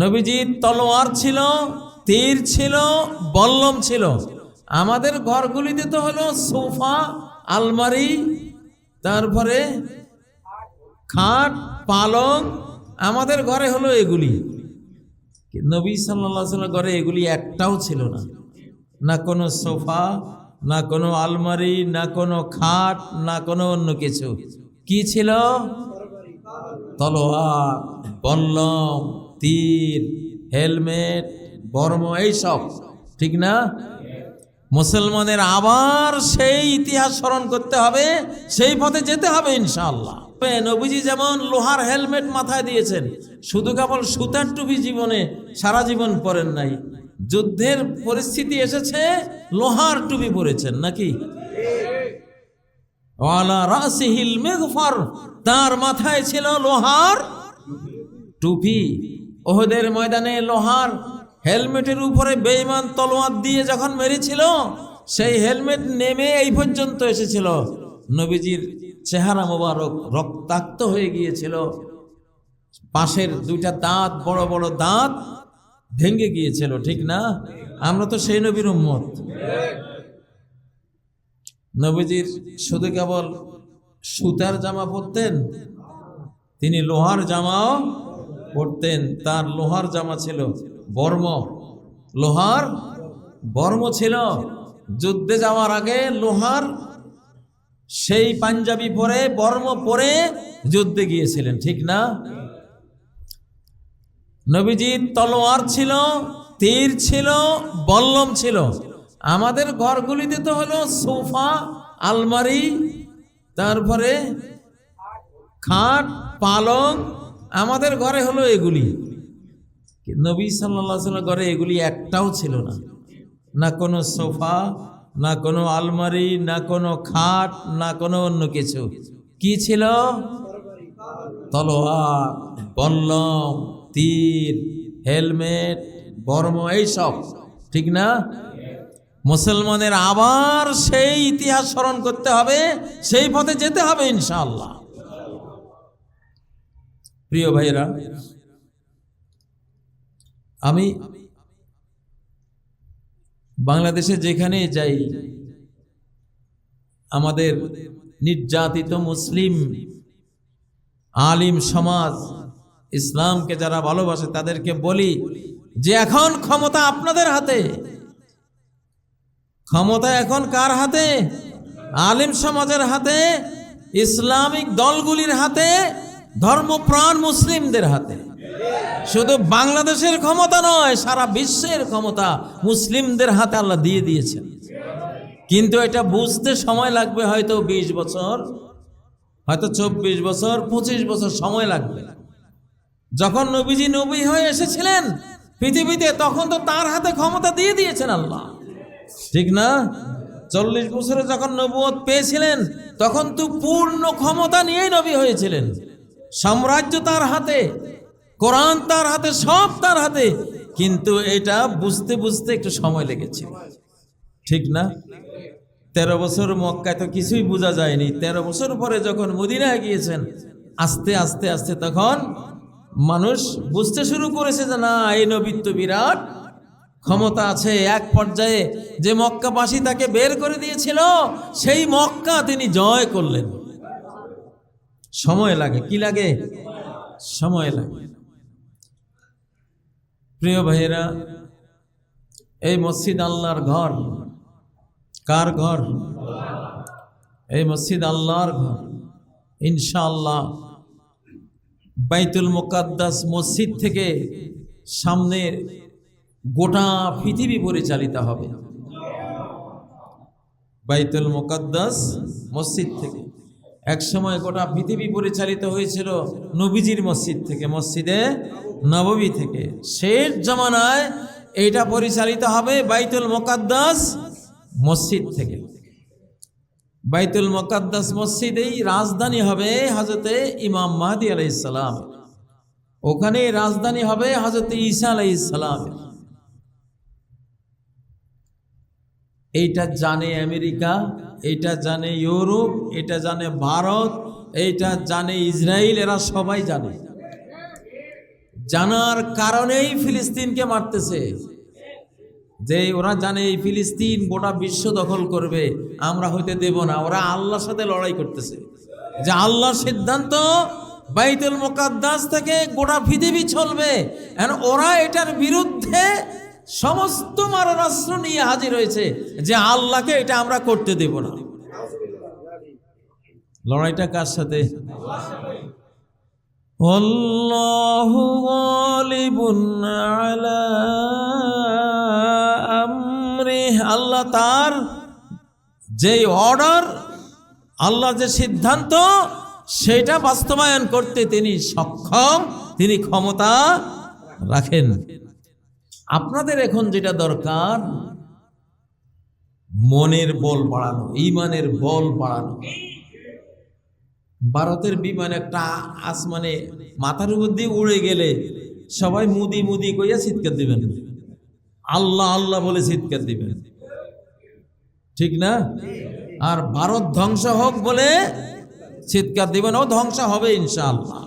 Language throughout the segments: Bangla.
নবীজির তলোয়ার ছিল, তীর ছিল, বল্লম ছিল। আমাদের ঘরগুলিতে তো হলো সোফা, আলমারি, তারপরে খাট, পালং, আমাদের ঘরে হলো এগুলি। নবী সাল্লাহ সাল্লাম ঘরে এগুলি একটাও ছিল না। না কোনো সোফা, না কোনো আলমারি, না কোনো খাট, না কোনো অন্য কিছু। কি ছিল? তলোয়ার, বল্লম। তীর হেলমেট, বর্ম, এইসব, ঠিক না? মুসলমানের আবার সেই ইতিহাস স্মরণ করতে হবে, সেই পথে যেতে হবে ইনশাআল্লাহ। নবীজি যেমন লোহার হেলমেট মাথায় দিয়েছেন, শুধু কেবল সুতার টুপি জীবনে সারা জীবন পরেন নাই, যুদ্ধের পরিস্থিতি এসেছে, লোহার টুপি পরেছেন নাকি? তার মাথায় ছিল লোহার টুপি। ওহদের ময়দানে লোহার হেলমেটের উপরে বেইমান তলোয়ার দিয়ে যখন মেরেছিল, সেই হেলমেট নেমে এই পর্যন্ত এসেছিল। নবীজির চেহারা মোবারক রক্তাক্ত হয়ে গিয়েছিল। পাশের দুইটা দাঁত, বড় বড় দাঁত ভেঙে গিয়েছিল, ঠিক না? আমরা তো সেই নবীর উম্মত। নবীজির শুধু কেবল সুতার জামা পরতেন, তিনি লোহার জামাও পরতেন তার লোহার জামা ছিল, বর্ম। লোহার বর্ম ছিল। যুদ্ধে যাওয়ার আগে লোহার সেই পাঞ্জাবি পরে, বর্ম পরে যুদ্ধে গিয়েছিলেন, ঠিক না? নবীজির তলোয়ার ছিল, তীর ছিল, বল্লম ছিল। আমাদের ঘরগুলিতে তো হলো সোফা, আলমারি, তারপরে খাট, পালং আমাদের ঘরে হলো এগুলি। নবী সাল্লাম ঘরে এগুলি একটাও ছিল না। না কোনো সোফা, না কোনো আলমারি, না কোনো খাট, না কোনো অন্য কিছু। কি ছিল? তলোয়ার বল্লম তীর, হেলমেট, বর্ম, এইসব। ঠিক না? মুসলমানের আবার সেই ইতিহাস স্মরণ করতে হবে, সেই পথে যেতে হবে ইনশাআল্লাহ। প্রিয় ভাইরা আমি বাংলাদেশে যেখানে যাই, আমাদের নির্যাতিত মুসলিম আলিম সমাজ, ইসলামকে যারা ভালোবাসে তাদেরকে বলি যে এখন ক্ষমতা আপনাদের হাতে। ক্ষমতা এখন কার হাতে? আলিম সমাজের হাতে, ইসলামিক দলগুলির হাতে। ধর্মপ্রাণ মুসলিমদের হাতে। শুধু বাংলাদেশের ক্ষমতা নয়, সারা বিশ্বের ক্ষমতা মুসলিমদের হাতে আল্লাহ দিয়ে দিয়েছেন। কিন্তু এটা বুঝতে সময় লাগবে হয়তো ২০ বছর, হয়তো চব্বিশ বছর, পঁচিশ বছর সময় লাগবে। যখন নবীজি নবী হয়ে এসেছিলেন পৃথিবীতে, তখন তো তার হাতে ক্ষমতা দিয়ে দিয়েছেন আল্লাহ। ঠিক না? চল্লিশ বছরে যখন নবুয়ত পেয়েছিলেন, তখন তো পূর্ণ ক্ষমতা নিয়েই নবী হয়েছিলেন। সাম্রাজ্য তার হাতে, কোরআন তার হাতে, সব তার হাতে, কিন্তু এটা বুঝতে বুঝতে একটু সময় লেগেছে ঠিক না? তেরো বছর মক্কায় তো কিছুই বোঝা যায়নি। তেরো বছর পরে যখন মদিনায় গিয়েছেন, আস্তে আস্তে আস্তে তখন মানুষ বুঝতে শুরু করেছে যে না, এই নবীত্ব বিরাট ক্ষমতা আছে। এক পর্যায়ে যে মক্কাবাসী তাকে বের করে দিয়েছিল, সেই মক্কা তিনি জয় করলেন। সময় লাগে। কি লাগে? সময় লাগে। প্রিয় ভাইয়েরা, এই মসজিদ আল্লাহর ঘর। কার ঘর? এই মসজিদ আল্লাহর ঘর। ইনশাআল্লাহ বাইতুল মোকাদ্দাস মসজিদ থেকে সামনের গোটা পৃথিবী পরিচালিত হবে। বাইতুল মোকাদ্দাস মসজিদ থেকে। এক সময় গোটা পৃথিবী পরিচালিত হয়েছিল নবীজির মসজিদ থেকে, মসজিদে নববী থেকে। শেষ জমানায় এটা পরিচালিত হবে বাইতুল মোকাদ্দাস মসজিদ থেকে। বাইতুল মোকাদ্দাস মসজিদেই রাজধানী হবে হজরতে ইমাম মাহাদি আলাইসালাম ওখানে রাজধানী হবে হজরত ঈসা আলাইসালাম এইটা জানে আমেরিকা এটা জানে ইউরোপ এটা জানে ভারত, এইটা জানে ইসরায়েল, এরা সবাই জানে। জানার কারণেই ফিলিস্তিনকে মারতেছে। যে ওরা জানে এই ফিলিস্তিন গোটা বিশ্ব দখল করবে, আমরা হইতে দেব না, ওরা আল্লাহর সাথে লড়াই করতেছে। যে আল্লাহর সিদ্ধান্ত বাইতুল মোকাদ্দাস থেকে গোটা পৃথিবী চলবে ওরা এটার বিরুদ্ধে সমস্ত মারণাস্ত্র নিয়ে হাজির হয়েছে যে আল্লাহকে এটা আমরা করতে দেব না। লড়াইটা কার সাথে? আল্লাহ তার যে অর্ডার, আল্লাহ যে সিদ্ধান্ত, সেটা বাস্তবায়ন করতে তিনি সক্ষম, তিনি ক্ষমতা রাখেন। আপনাদের এখন যেটা দরকার, মনের বল বাড়ানো, ইমানের বল বাড়ানো। ভারতের বিমান একটা আসমানে মাথার উপর দিয়ে উড়ে গেলে সবাই মুদি মুদি কইয়া চিৎকার দিবেন। আল্লাহ আল্লাহ বলে চিৎকার দিবেন। ঠিক না? আর ভারত ধ্বংস হোক বলে চিৎকার দিবেন। ও ধ্বংস হবে ইনশাআল্লাহ।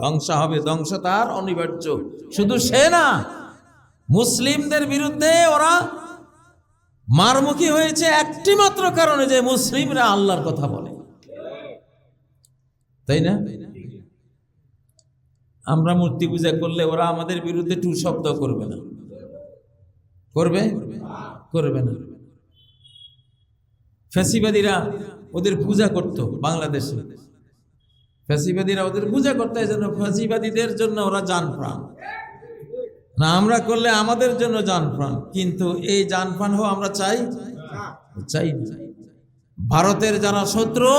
ধ্বংস হবে, ধ্বংস তার অনিবার্য। শুধু সে না মুসলিমদের বিরুদ্ধে ওরা মারমুখী হয়েছে একটি মাত্র কারণে যে মুসলিমরা আল্লাহর কথা বলে। তাই না? আমরা মূর্তি পূজা করলে ওরা আমাদের বিরুদ্ধে টু শব্দ করবে না। করবে? করবে না। ফ্যাসিবাদীরা ওদের পূজা করত বাংলাদেশে। ফ্যাসিবাদীরা ওদের পূজা করতে জন্য ফ্যাসিবাদীদের জন্য ওরা যান প্রাণ না, আমরা করলে আমাদের জন্য যান প্রাণ কিন্তু এই যান প্রাণ হওয়া আমরা চাই? চাই। ভারতের যারা শত্রু,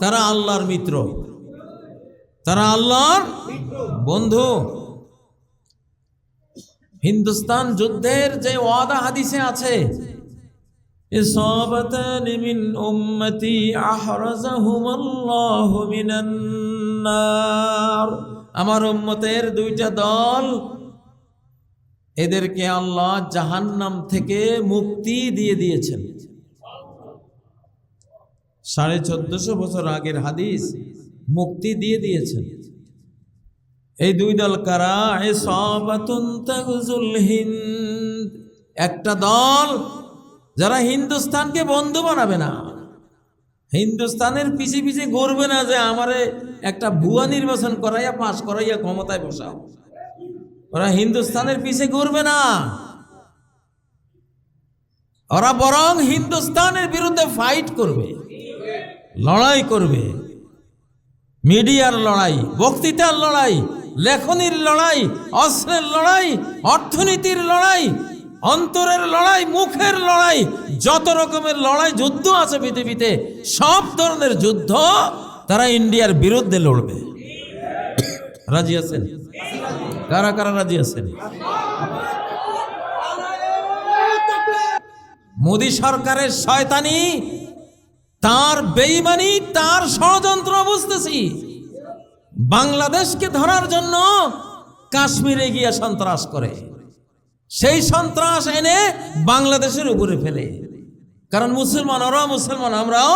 তারা আল্লাহর মিত্র। তারা আল্লাহর বন্ধু। হিন্দুস্তান যুদ্ধের যে ওয়াদা হাদিসে আছে আমার উম্মতের দুইটা দল এদেরকে আল্লাহ জাহান্নাম থেকে মুক্তি দিয়ে দিয়েছেন। সাড়ে চোদ্দশো বছর আগের হাদিস, মুক্তি দিয়ে দিয়েছেন। এই দুই দল কারা? হিন্দ। একটা দল যারা হিন্দুস্তানকে বন্ধু বানাবে না। হিন্দুস্তানের পিছিয়ে পিছে গড়বে না যে আমারে একটা ভুয়া নির্বাচন করাইয়া, পাশ করাইয়া ক্ষমতায় বসাও। ওরা হিন্দুস্তানের পিছে ঘুরবে না। ওরা বরং হিন্দুস্তানের বিরুদ্ধে ফাইট করবে, লড়াই করবে। মিডিয়ার লড়াই, বক্তৃতার লড়াই, লেখনির লড়াই, অস্ত্রের লড়াই, অর্থনীতির লড়াই, অন্তরের লড়াই, মুখের লড়াই, যত রকমের লড়াই, যুদ্ধ আছে পৃথিবীতে, সব ধরনের যুদ্ধ তারা ইন্ডিয়ার বিরুদ্ধে লড়বে। রাজি আছেন? কারা কারা রাজি আছেন? মোদী সরকারের শয়তানি, তার বেইমানি, তার ষড়যন্ত্র বুঝতেছি। বাংলাদেশকে ধরার জন্য কাশ্মীরে গিয়ে সন্ত্রাস করে। সেই সন্ত্রাস এনে বাংলাদেশের উপরে ফেলে। কারণ মুসলমান, ওরাও মুসলমান, আমরাও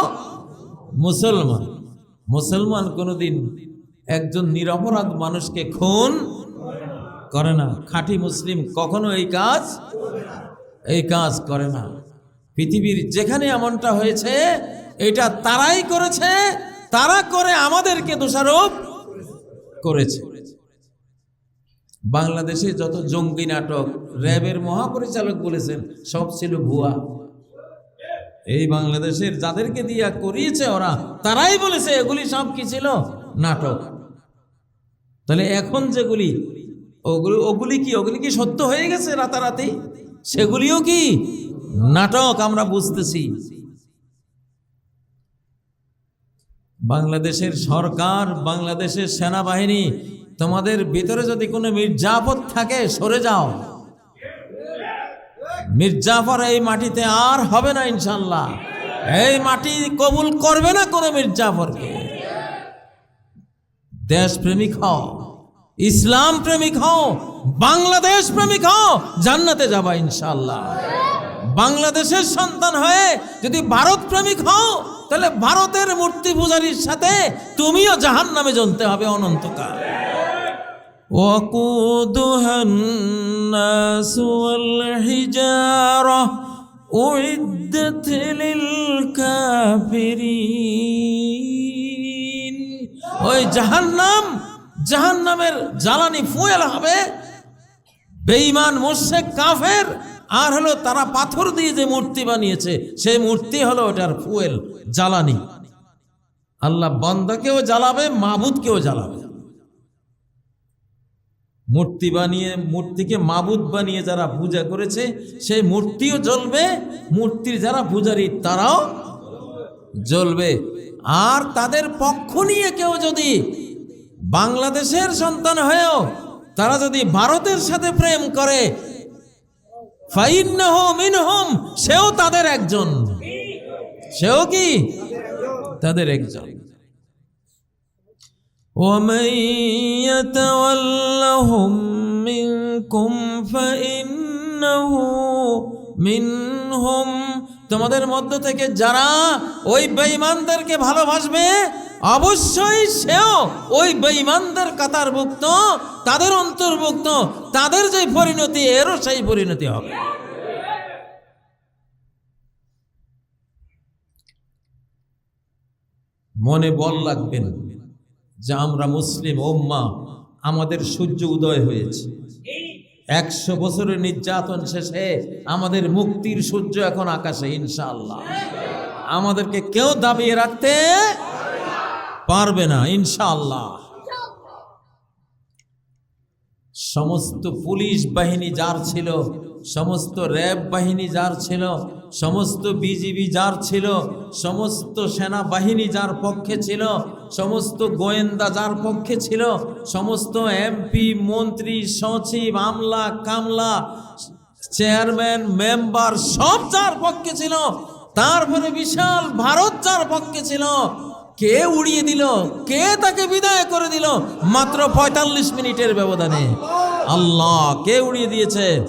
মুসলমান। মুসলমান কোনোদিন একজন নিরপরাধ মানুষকে খুন করে না। খাঁটি মুসলিম কখনো এই কাজ এই কাজ করে না। পৃথিবীর যেখানে এমনটা হয়েছে, এটা তারাই করেছে, তারা করে আমাদেরকে দোষারোপ করেছে। বাংলাদেশে যত জঙ্গি নাটক, র্যাবের মহাপরিচালক বলেছেন, সব ছিল ভুয়া। এই বাংলাদেশের যাদেরকে দিয়া করিয়েছে ওরা, তারাই বলেছে, এগুলি সব কি ছিল? নাটক। তাহলে এখন যেগুলি ওগুলি ওগুলি কি ওগুলি কি সত্য হয়ে গেছে রাতারাতি? সেগুলিও কি নাটক আমরা বুঝতেছি। বাংলাদেশের সরকার, বাংলাদেশের সেনাবাহিনী, তোমাদের ভিতরে যদি কোনো মির্জাফর থাকে, সরে যাও। মির্জাফর এই মাটিতে আর হবে না ইনশাল্লাহ এই মাটি কবুল করবে না কোনো মির্জাফরকে। দেশ প্রেমিক হও। ইসলাম প্রেমিক হও বাংলাদেশ প্রেমিক হও জান্নাতে যাবা ইনশাল্লাহ বাংলাদেশের সন্তান হয়ে যদি ভারত প্রেমিক হও তাহলে ভারতের মূর্তি পূজারীর সাথে তুমিও জাহান নামে জ্বলতে হবে অনন্তকাল وقودها الناس والحجارة أعدت للكافرين ওই জাহান্নাম জাহান্নামের জ্বালানি ফুয়েল হবে। বেঈমান মোশেক কাফের, আর হলো তারা পাথর দিয়ে যে মূর্তি বানিয়েছে, সেই মূর্তি হলো ওটার ফুয়েল, জ্বালানি। আল্লাহ বন্দাকেও জ্বালাবে, মাবুদকেও জ্বালাবে। মূর্তি বানিয়ে, মূর্তিকে মাবুদ বানিয়ে যারা পূজা করেছে, সেই মূর্তিও জ্বলবে, মূর্তির যারা পূজারী তারাও জ্বলবে। আর তাদের পক্ষ নিয়ে কেউ যদি বাংলাদেশের সন্তান হয়েও তারা যদি ভারতের সাথে প্রেম করে ফাইন্নাহু মিনহুম সেও তাদের একজন সেও কি তাদের একজন ومن يتولهم منكم فإنه منهم তোমাদের মধ্য থেকে যারা ওই বেঈমানদেরকে ভালোবাসবে অবশ্যই সেও ওই বেঈমানদের কাতারভুক্ত, তাদের অন্তর্ভুক্ত, তাদের যে পরিণতি, এরও সেই পরিণতি হবে। মনে বল লাগবে না যে আমরা মুসলিম ওম্মা আমাদের সূর্য উদয় হয়েছে। একশো বছরের নির্যাতন শেষে আমাদের মুক্তির সূর্য এখন আকাশে, ইনশাআল্লাহ। আমাদেরকে কেউ দাবিয়ে রাখতে পারবে না, ইনশাআল্লাহ। সমস্ত পুলিশ বাহিনী যার ছিল, সমস্ত র্যাব বাহিনী যার ছিল, সমস্ত বিজিবি যার ছিল, সমস্ত সেনাবাহিনী যার পক্ষে ছিল, সমস্ত গোয়েন্দা যার পক্ষে ছিল, সমস্ত এমপি, মন্ত্রী, সচিব, আমলা, কামলা, চেয়ারম্যান, মেম্বার, সব যার পক্ষে ছিল, তারপরে বিশাল ভারত যার পক্ষে ছিল কে উড়িয়ে দিল? কে তাকে বিদায় করে দিল? মাত্র পঁয়তাল্লিশ মিনিটের ব্যবধানে। আল্লাহ, কে উড়িয়ে দিয়েছে?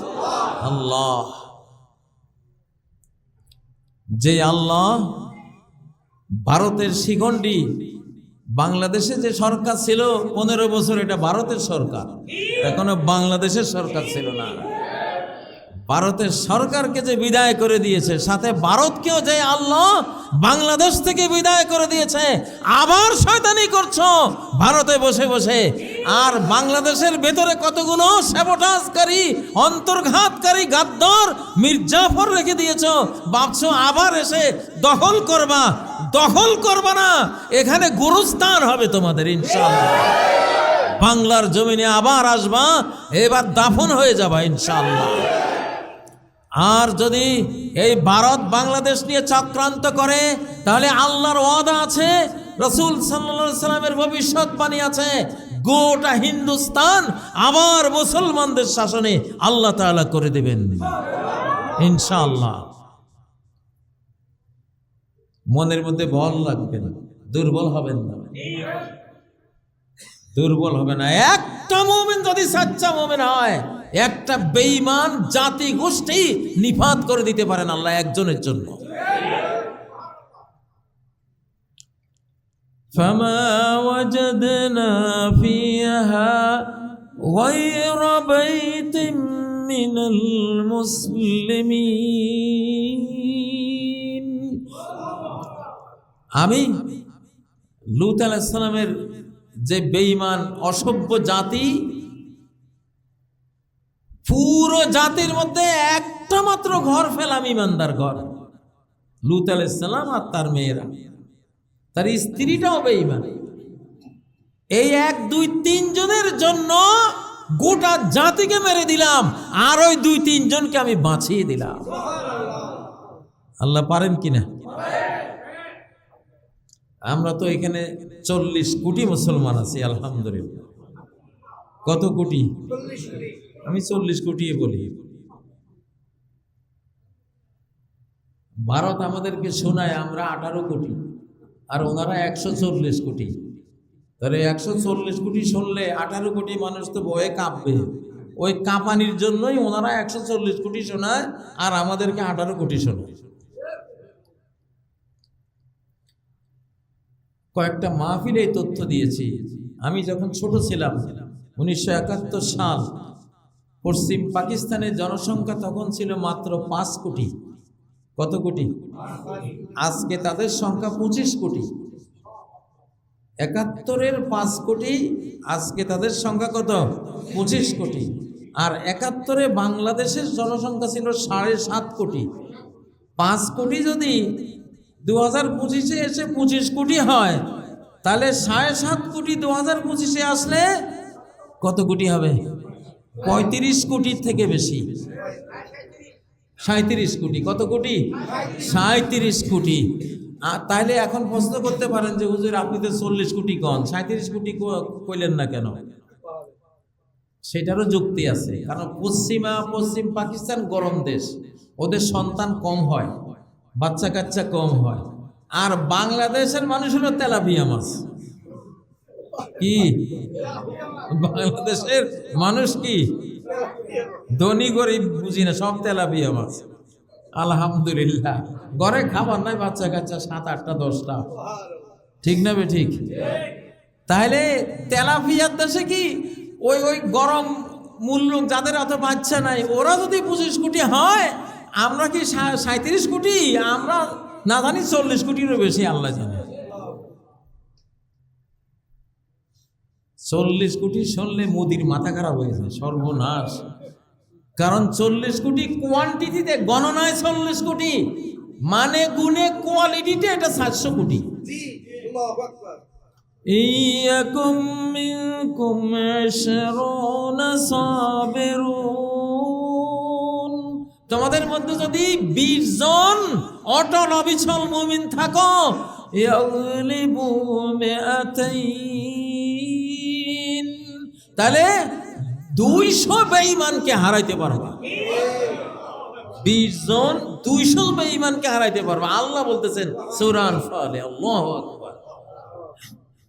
আল্লাহ। যে আল্লাহ ভারতের শিখণ্ডী, বাংলাদেশে যে সরকার ছিল, পনেরো বছর এটা ভারতের সরকার। এখনও বাংলাদেশের সরকার ছিল না। ভারতের সরকারকে যে বিদায় করে দিয়েছে, সাথে ভারতকেও যে আল্লাহ বাংলাদেশ থেকে বিদায় করে দিয়েছে, আবার শয়তানি করছ। ভারতে বসে বসে আর বাংলাদেশের ভেতরে কতগুলো স্যাবোটাজকারী অন্তর্ঘাতকারী গাদ্দর মির্জাফর রেখে দিয়েছ। ভাবছ আবার এসে দখল করবা। দখল করবা না, এখানে গুরুস্থান হবে তোমাদের, ইনশাআল্লাহ। বাংলার জমিনে আবার আসবা, এবার দাফন হয়ে যাবা, ইনশাআল্লাহ। আর যদি এই ভারত বাংলাদেশ নিয়ে চক্রান্ত করে, তাহলে আল্লাহর ওয়াদা আছে, রসুল সাল্লা সাল্লামের ভবিষ্যৎবাণী আছে, গোটা হিন্দুস্তান আবার মুসলমানদের শাসনে আল্লাহ তাআলা করে দেবেন। ইনশাআল্লাহ। মনের মধ্যে বল লাগবে না, দুর্বল হবেন না। দুর্বল হবে না একটা মোমেন যদি সাচ্চা মোমেন হয় একটা বেঈমান জাতি গোষ্ঠী নিফাত করে দিতে পারেন আল্লাহ একজনের জন্য فما وجدنا فيها غير بيت من المسلمين আমি লুত আলাইসালামের যে বেঈমান অসভ্য জাতি, পুরো জাতির মধ্যে একটা মাত্র ঘর ফেলাম ইমানদার ঘর। লুত আলাইসালাম আর তার মেয়েরা। তার স্ত্রীটাও বেঈমান। এই এক, দুই, তিন জনের জন্য গোটা জাতিকে মেরে দিলাম, আর ওই দুই, তিন জনকে আমি বাঁচিয়ে দিলাম। আল্লাহ পারেন কিনা আমরা তো এখানে চল্লিশ কোটি মুসলমান আছি, আলহামদুলিল্লাহ। কত কোটি? আমি চল্লিশ কোটি বলি। ভারত আমাদেরকে শোনায়, আমরা আঠারো কোটি, আর ওনারা একশো চল্লিশ কোটি। তাহলে একশো চল্লিশ কোটি শুনলে আঠারো কোটি মানুষ তো ভয়ে কাঁপবে। ওই কাঁপানির জন্যই ওনারা একশো চল্লিশ কোটি শোনায়, আর আমাদেরকে আঠারো কোটি শোনায়। কয়েকটা মাহফিলে তথ্য দিয়েছি। আমি যখন ছোট ছিলাম, উনিশশো একাত্তর সাল, পশ্চিম পাকিস্তানের জনসংখ্যা তখন ছিল মাত্র পাঁচ কোটি। কত কোটি? আজকে তাদের সংখ্যা পঁচিশ কোটি। একাত্তরের পাঁচ কোটি, আজকে তাদের সংখ্যা কত? পঁচিশ কোটি। আর একাত্তরে বাংলাদেশের জনসংখ্যা ছিল সাড়ে সাত কোটি। পাঁচ কোটি যদি দু হাজার পঁচিশে এসে পঁচিশ কোটি হয়। তাহলে সাড়ে সাত কোটি দু হাজার পঁচিশে আসলে কত কোটি হবে? পঁয়ত্রিশ কোটির থেকে বেশি। সাঁত্রিশ কোটি, কত কোটি? সাঁত্রিশ কোটি। তাইলে এখন প্রশ্ন করতে পারেন যে, হুজুর, আপনি তো চল্লিশ কোটি কন। সাঁত্রিশ কোটি কইলেন না কেন? সেটারও যুক্তি আছে। কারণ পশ্চিমা, পশ্চিম পাকিস্তান গরম দেশ। ওদের সন্তান কম হয়। বাচ্চা কাচ্চা কম হয়। আর বাংলাদেশের মানুষ হলো তেলাপিয়া মাছ। কি? বাংলাদেশের মানুষ কি? ধনী, গরিব, বুঝি না, সব তেলাপিয়া মাছ। আলহামদুলিল্লাহ। ঘরে খাবার নাই, বাচ্চা কাচ্চা সাত, আটটা, দশটা। ঠিক না ঠিক? তাহলে তেলাপিয়ার দেশে কি ওই ওই গরম মূল্য যাদের অত বাচ্চা নাই, ওরা যদি পঁচিশ কোটি হয় আমরা কি সাঁত্রিশ কোটি? আমরা না জানি চল্লিশ কোটিরও বেশি আল্লাহ জানে। চল্লিশ কোটি শুনলে মোদির মাথা খারাপ হয়েছে সর্বনাশ। কারণ চল্লিশ কোটি কোয়ান্টিটিতে গণনায় চল্লিশ কোটি মানে গুণে কোয়ালিটিতে এটা সাতশো কোটি। ইয়াকুম মিনকুম ইশরুনা তোমাদের মধ্যে যদি বিশ জন অটল অবিচল মুমিন থাকো তাহলে দুইশো বেঈমানকে হারাইতে পারবা। বিশ জন দুইশো বেঈমানকে হারাইতে পারবা। আল্লাহ বলতেছেন, সুরান ফলে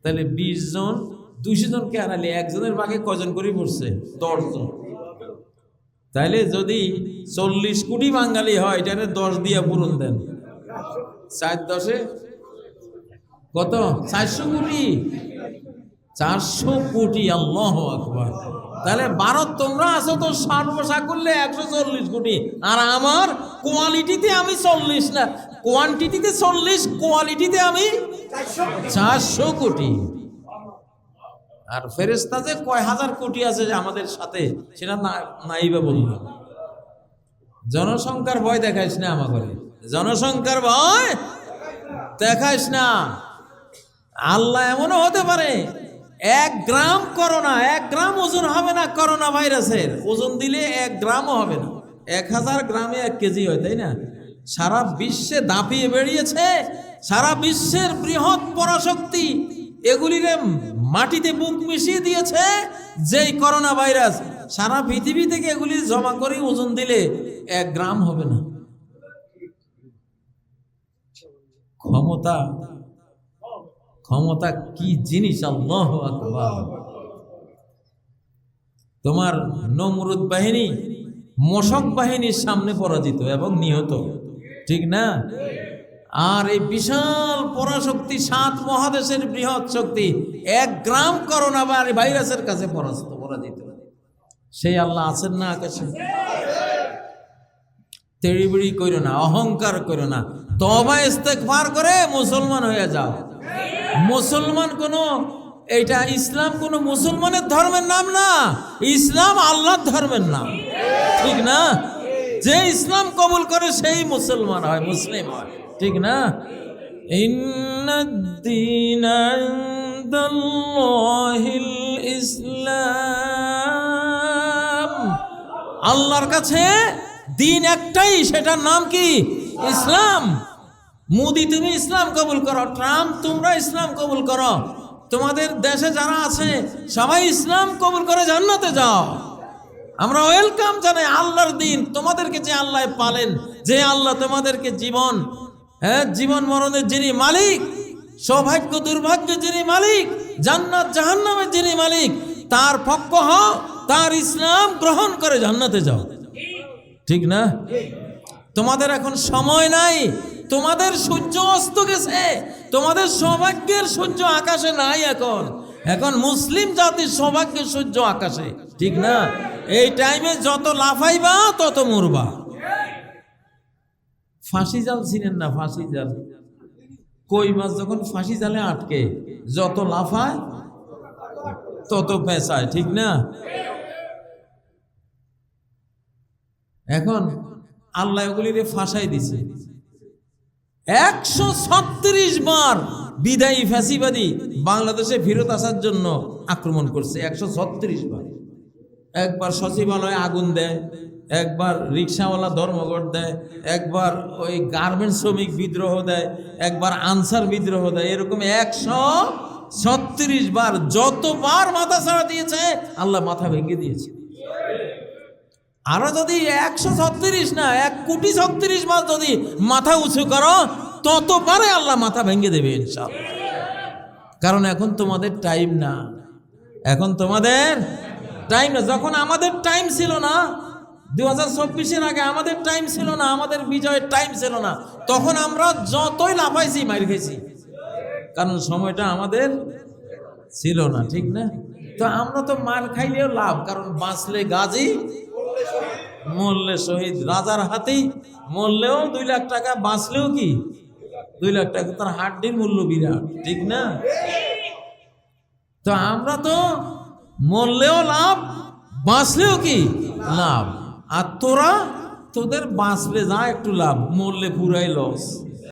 তাহলে বিশ জন দুইশো জনকে হারালে একজনের ভাগে কজন করে পড়ছে? দশ তাইলে যদি চল্লিশ কোটি বাঙালি হয় এটারে দশ দিয়া পূরণ দেন। চার দশে? কত? চারশো কোটি? চারশো কোটি, আল্লাহ আকবার। তাহলে ভারত তোমরা আছো তো ষাট বসা করলে একশো চল্লিশ কোটি। আর আমার কোয়ালিটিতে আমি চল্লিশ না কোয়ান্টিটিতে চল্লিশ কোয়ালিটিতে আমি চারশো কোটি। আর ফেরেস্তা যে কয় হাজার কোটি আছে যে আমাদের সাথে, সেটা না, নাইবা বললাম জনসংখ্যার ভয় দেখাইস না আমাকে জনসংখ্যার ভয় দেখাইস না। আল্লাহ এমনও হতে পারে, এক গ্রাম করোনা, এক গ্রাম ওজন হবে না করোনা ভাইরাসের। ওজন দিলে এক গ্রামও হবে না। এক হাজার গ্রামে এক কেজি হয়, তাই না? সারা বিশ্বে দাপিয়ে বেরিয়েছে সারা বিশ্বের বৃহৎ পরাশক্তি, এগুলিরে মাটিতে বুক মিশিয়ে দিয়েছে, যেই করোনা ভাইরাস সারা পৃথিবী থেকে এগুলি জমা করে ওজন দিলে এক গ্রাম হবে না। ক্ষমতা ক্ষমতা কি জিনিস? আল্লাহ তোমার নমরুদ বাহিনী, মশক বাহিনীর সামনে পরাজিত এবং নিহত। ঠিক না? আর এই বিশাল পরাশক্তি, সাত মহাদেশের বৃহৎ শক্তি, এক গ্রাম করোনা বা ভাইরাসের কাছে পরাস্ত পরাজিত। সেই আল্লাহ আছেন না আকাশে? তেড়িবিড়ি করো না, অহংকার করো না। তবা ইস্তেকবার করে মুসলমান হয়ে যাও। মুসলমান কোনো, এইটা ইসলাম কোনো মুসলমানের ধর্মের নাম না, ইসলাম আল্লাহর ধর্মের নাম। ঠিক না? যে ইসলাম কবুল করে সেই মুসলমান হয়, মুসলিম হয়। ঠিক না? ইসলাম। আল্লাহর কাছে দিন একটাই, সেটার নাম কি? ইসলাম। মোদি, তুমি ইসলাম কবুল করো, ট্রাম্প, তোমরা ইসলাম কবুল করো। তোমাদের দেশে যারা আছে, সবাই ইসলাম কবুল করে জান্নাতে যাও। আমরা ওয়েলকাম জানাই আল্লাহর দিন। তোমাদেরকে যে আল্লাহ পালেন, যে আল্লাহ তোমাদেরকে জীবন হ্যাঁ জীবন মরণের যিনি মালিক, সৌভাগ্য দুর্ভাগ্য যিনি মালিক, জান্নাত, জাহান্নামের যিনি মালিক, তার পক্ষ হও, তার ইসলাম গ্রহণ করে জান্নাতে যাও। ঠিক না? তোমাদের এখন সময় নাই, তোমাদের সূর্য অস্ত গেছে, তোমাদের সৌভাগ্যের সূর্য আকাশে নাই এখন। এখন মুসলিম জাতির সৌভাগ্য সূর্য আকাশে, ঠিক না? এই টাইমে যত লাফাইবা, তত মরবা। ফাঁসি জাল ছিলেন না ফাঁসি জাল? কই মাছ যখন ফাঁসি জালে আটকে, যত লাফায় তত পেঁচায় ঠিক না? এখন আল্লাহ ওগুলিরে ফাঁসাই দিছে। একশো ছত্রিশ বার বিদায়ী ফ্যাসিবাদী বাংলাদেশে ফেরত আসার জন্য আক্রমণ করছে, একশো ছত্রিশ বার। একবার সচিবালয়ে আগুন দেয় একবার রিক্সাওয়ালা ধর্মঘট দেয়, একবার ওই গার্মেন্টস শ্রমিক বিদ্রোহ দেয়, একবার আনসার বিদ্রোহ দেয়, এরকম একশো ছত্রিশ বার যতবার মাথা ছাড়া দিয়েছে, আল্লাহ মাথা ভেঙে দিয়েছে। আরও যদি একশো ছত্রিশ না, এক কোটি ছত্রিশ বার যদি মাথা উঁচু করো, ততবারে আল্লাহ মাথা ভেঙে দেবে ইনশাল্লাহ কারণ এখন তোমাদের টাইম না। এখন তোমাদের টাইম না। যখন আমাদের টাইম ছিল না দু হাজার আগে আমাদের টাইম ছিল না, আমাদের বিজয়ের টাইম ছিল না। তখন আমরা যতই লাফাইছি মার খেয়েছি কারণ সময়টা আমাদের ছিল না, ঠিক না? তো আমরা তো মার খাইলেও লাভ, কারণ বাঁচলে গাজী, মরলে শহীদ। রাজার হাতেই মরলেও দুই লাখ টাকা, বাঁচলেও কি? দুই লাখ টাকা, তার হাড্ডির মূল্য বিরাট, ঠিক না? তো আমরা তো মরলেও লাভ, বাঁচলেও কি? লাভ। আর তোরা তোদের বাঁচবে যা একটু লাভ মরলে পুরাই লস